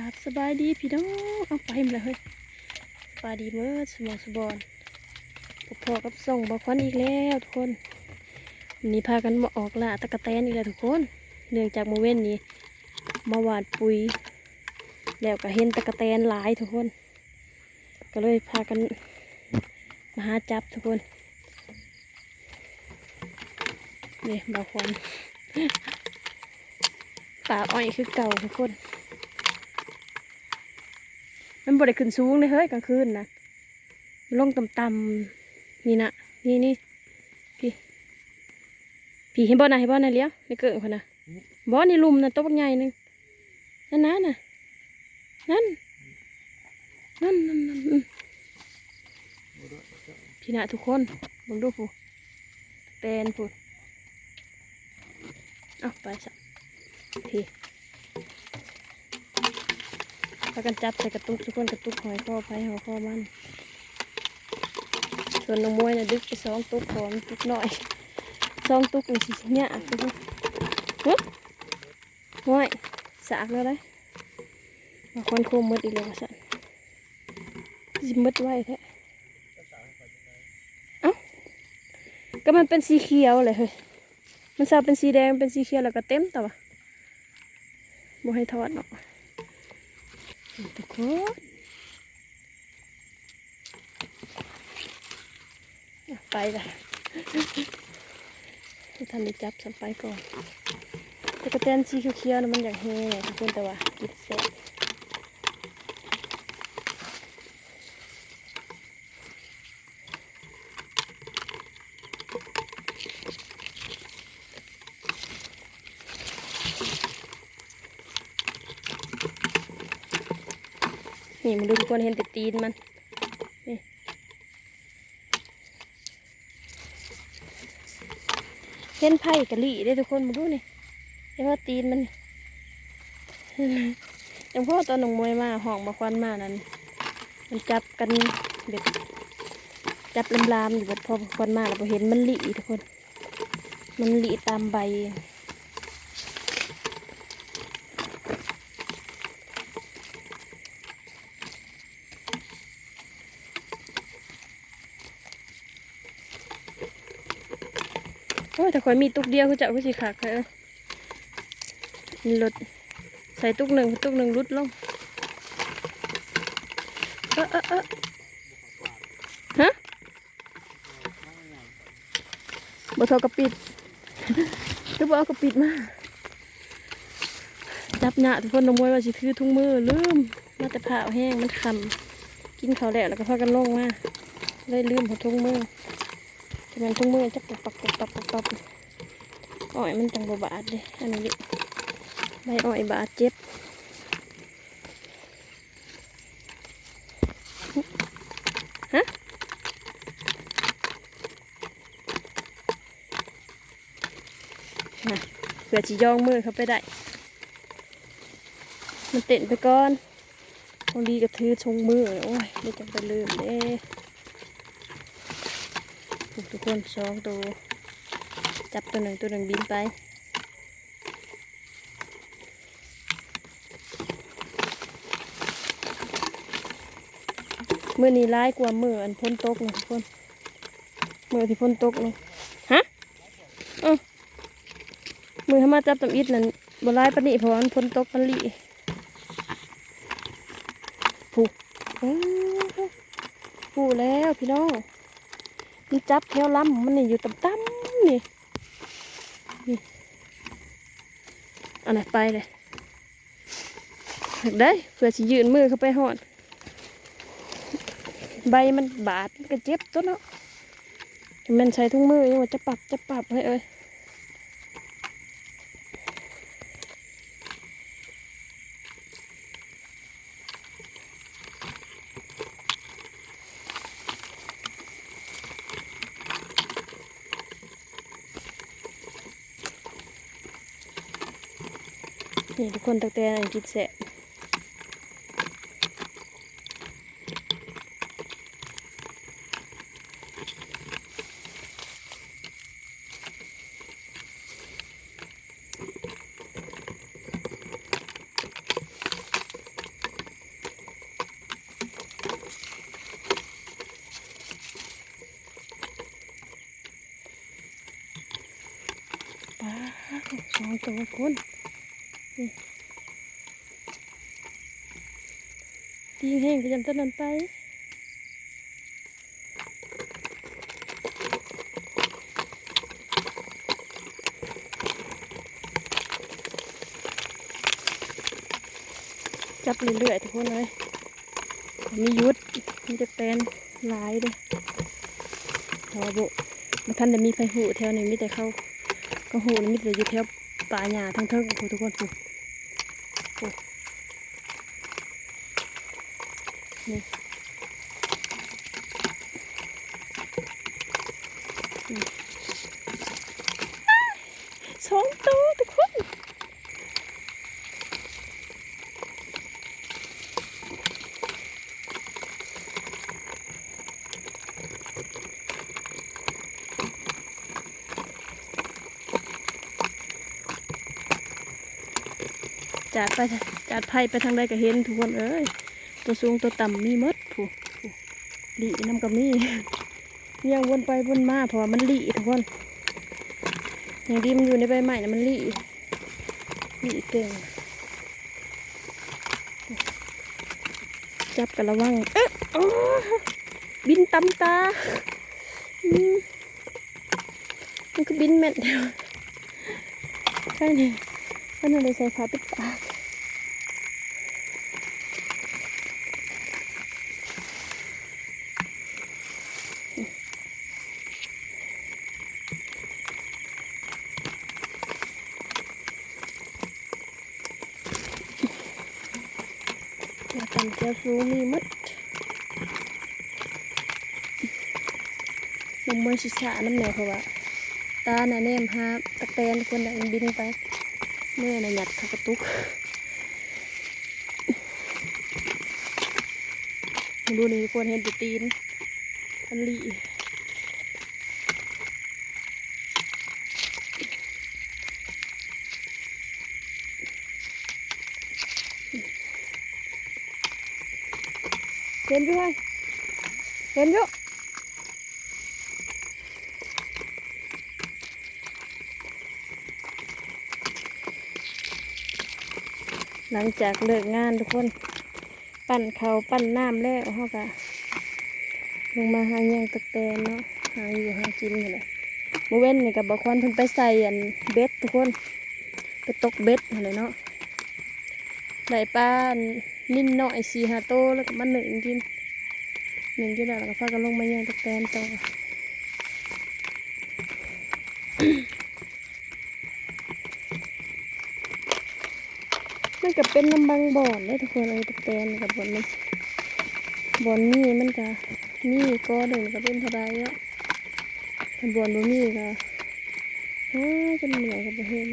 กาบสบายดีพี่น้องเอาไปมาเลยเฮ้ยสบายดีเมื่อสมองสบอนพอกับส่งบอควันอีกแล้วทุกคนวันนี้พากันมาออกล่าตะกะแตนอีกแล้วทุกคน เนื่องจากโมเว้นนี้มาหวานปุ๋ย แล้วก็เห็นตะกะแตนหลายทุกคน ก็เลยพากันมาหาจับทุกคนนี่บาควันป่าอ้อยคือเก่าทุกคน มันบ่ได้ขึ้นสูงเลยเฮ้ยกลางคืนนะลงต่ำๆนี่นะนี่นี่พี่พี่เห็นบ่นะเห็นบ่นะเลี้ยวในเกิดคนนะบ่นี่ลุมนะโต๊ะบักใหญ่หนึงนั่นนะน่ะนั่นนั่นนั่นนั่นพี่นะทุกคนเบังดูผู้แตนผู้เอาไปสัพี่ พากันจับใส่กระตุกทุกคนกระตุกหอยข้อไผ่หอยข้อมัน ส่วนน้องมวยเนี่ยดึกไปสองตุกก่อนตุกหน่อยสองตุกนี่สิเนี่ยทุกคนฮึมวยสากแล้วเลยมาคนโคมมดอีกเลยว่าสันสิหมดไว้แท้เอ้าก็มันเป็นสีเขียวเลยเฮ้ยมันสาเป็นสีแดงเป็นสีเขียวแล้วก็เต็มแต่ว่าบ่ให้ทอดเนาะ ทุกไปเลยทุกท่านได้จับสัมไปก่อนแต่กระเตนสีเขียวๆนะมันอยากเฮเนี่ยทุกคนแต่ว่ากิดเสร็จ นี่มันดูทุกคนเห็นแต่ตีนมันนี่เห็นไผ่กะลี่ได้ทุกคนมาดูนี่เห็นว่าตีนมันย่างพ่อตอนหนุ่มมวยมาห้องมาควันมานั้น มันจับกันแบบจับลามอยู่แบบพอควันมาแล้วพอเห็นมันลี่ทุกคน มันลี่ตามใบ โอ้ยแต่ข่อยมีตุกเดียวคือจะเอาคือสิขาดเลยนี่รถใส่ตุกหนึ่งตุกหนึ่งรุดลงเออเออเออฮะบ่เทอกระปิดคือบ่เอากระปิดมาจับหน้าทุกคนน้องมวยว่าสิถือถุงมือลืมมาแต่ผ้าแห้งมันคำกินข้าวแล้วแล้วก็พากันลงมาเลยลืมเอาถุงมือ จะมันทุ่งมือจะปักปักปักปักปักปักอ้อยมันจังบบาดเลยอันนี้ใบอ้อยบาดเจ็บฮะเผื่อจะย่องมือเขาไปได้ มันเต้นไปก่อนบางทีก็ถือชงมือ โอ้ยไม่จังไปลืมเด้ ทุกคนสองตัว จับตัวหนึ่งตัวหนึ่งบินไปมือนี้ร้ายกว่ามืออันพ้นตกนะทุกคนมือที่พ้นตกนี่ฮะเออมือให้มาจับตำอิดนั่นบร้ายปนนีเพราะมันพ้นตกมันลีผูกอ้ผูกแล้วพี่น้อง มันจับแถวลำมันนี่อยู่ต่ำๆนี่นี่เอันไหนไปเลยได้เพื่อสิยืนมือเข้าไปหอด ใบมันบาดมันก็เจ็บตัวเนาะมันใช้ถุงมือยังว่าจะปรับจะปรับให้เอ้ย นี่ทุกคนตักแตนอันกิษแสะสองตัวคุณ ตีแห้งไปจำต้นนั้นไปจับเรื่อยๆทุกคนเลย มียุด มีจะแตนหลายเลยหอบุมาท่านจะมีไฟหูแถวนี้มีแต่เขาก็หูมีแต่อยู่แถวป่าหญ้าทั้งเทิงโอ้โหทุกคนผูโอ้ นี่สองตัวทุกคนจัดไปจัดไพ่ไปทางใดก็เห็นทุกคนเอ้ย ตัวสูงตัวต่ำมีมดผู้ผู้หลีน้ำกับมีเลี้ยงวนไปวนมาเพราะว่ามันหลีทุกคนอย่างดีมันอยู่ในใบไม้นะมันหลีหลีเก่งจับกันระวัง เอ๊ะโอ้บินตำตาอืมมันก็บินแม่นเดียวใช่นี่ก็นั่นเลยใส่ผ้าปิดปาก จะฟูมีมัดลงมือชิชาน้ำเหนียวเพราะว่าตาน่ะเนมฮาตะแตนคนน่ะมันบินไป เมื่อน่ะหยัดเข้ากระตุกมึงดูนี่ควรเห็นต่ตีนอันลี เห็นอยู่ไหมเห็นอยู่หลังจากเลิกงานทุกคน ปั่นเขาปั่นน้ำแล้วเขาก็ลงมาหาหยังตะแตนเนาะหาอยู่หากินนี่แหละเมื่อเว้นนี่กับบางคนเพิ่นไปใส่อันเบ็ดทุกคน ไปตกเบ็ดอะไรเนาะได้ปลาน นิ่นหน่อยสี่หาโตแล้วก็มาหนึ่งกินหนึ่งกินแล้วแล้วก็พากันลงมายังตะแตนต่อมันก็เป็นน้ำบางบ่อนเลยทุกคนเลยตะแตนกับบอนมันบ่อนนี่มันก็มีก็เดินก็เป็นเท่าไรเนาะบ่อนบ่มีก็ฮาจนเหนื่อยกับบ่เห็น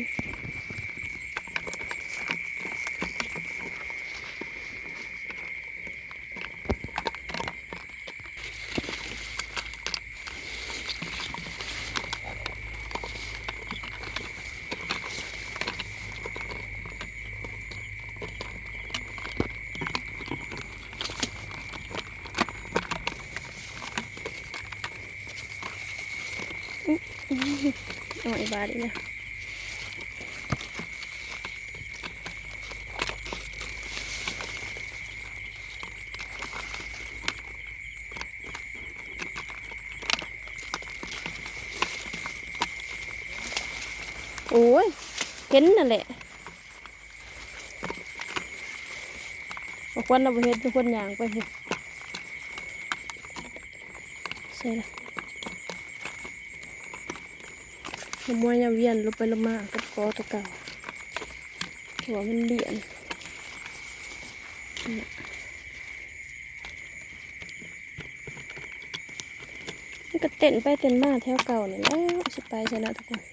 เอาไอ้บาดอีกนะโอ้ยเห็นนั่นแหละบางคนเราเห็นทุกคนอย่างไปเห็นใช่ละ ขโมยยเวียนลงไปลงมากับกอตัวเก่าหัวมันเดียนมันก็เต้นไปเต้นมาแถวเก่าเนี่ยแล้วสไปใช่แล้วทุกคน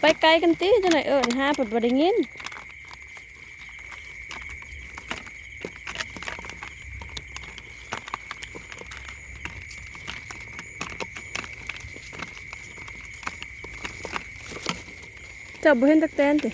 ไปไกลกันติจะไหนเอิญหาปัดบไดิงินเจ้าบ่เห็นตักแตนติ